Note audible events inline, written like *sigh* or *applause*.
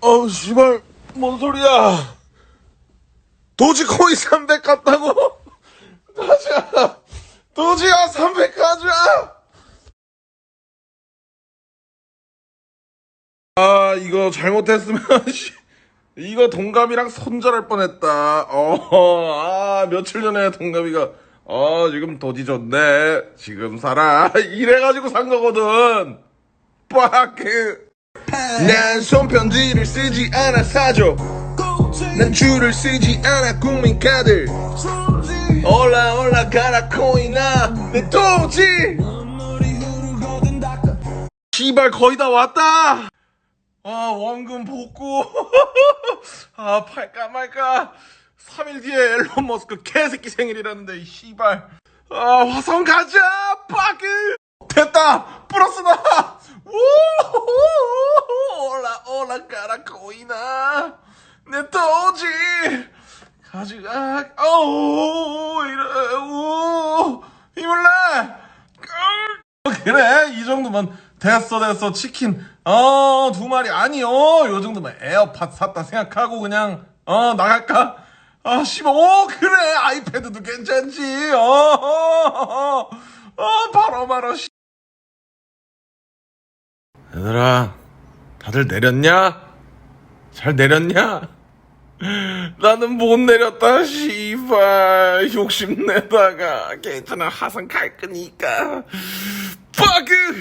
어우, 씨발, 뭔 소리야. 도지코인 300 갔다고? *laughs* 가자. 도지야, 300 가자. 아, 이거 잘못했으면, *laughs* 씨. 이거 동갑이랑 손절할 뻔했다. 어, 아, 며칠 전에 동갑이가, 어, 지금 도지 좋네. 지금 살아. *laughs* 이래가지고 산 거거든. 빠크. 난 손편지를 쓰지 않아 사줘. 난 줄을 쓰지 않아 국민카드. 올라 올라가라 코인아 내 도지. 씨발 거의 다 왔다. 아 원금 복구. *laughs* 아 팔까 말까. 3일 뒤에 앨런 머스크 개새끼 생일이라는데 이 씨발. 아 화성 가자 빠그. 됐다 플러스다. 오 올라 올라가라 코인아 내 도지. 가져가. 어우 이래. 오. 어, 그래. 이 정도면 됐어 됐어. 치킨. 어 두 마리. 아니요. 요 정도면 에어팟 샀다 생각하고 그냥 어 나갈까? 아 씨발. 오 그래. 아이패드도 괜찮지. 어 어. 어, 바로 바로 씨. 얘들아 다들 내렸냐 잘 내렸냐? 나는 못 내렸다 씨발. 욕심내다가. 괜찮아 하산 갈 거니까. 빠그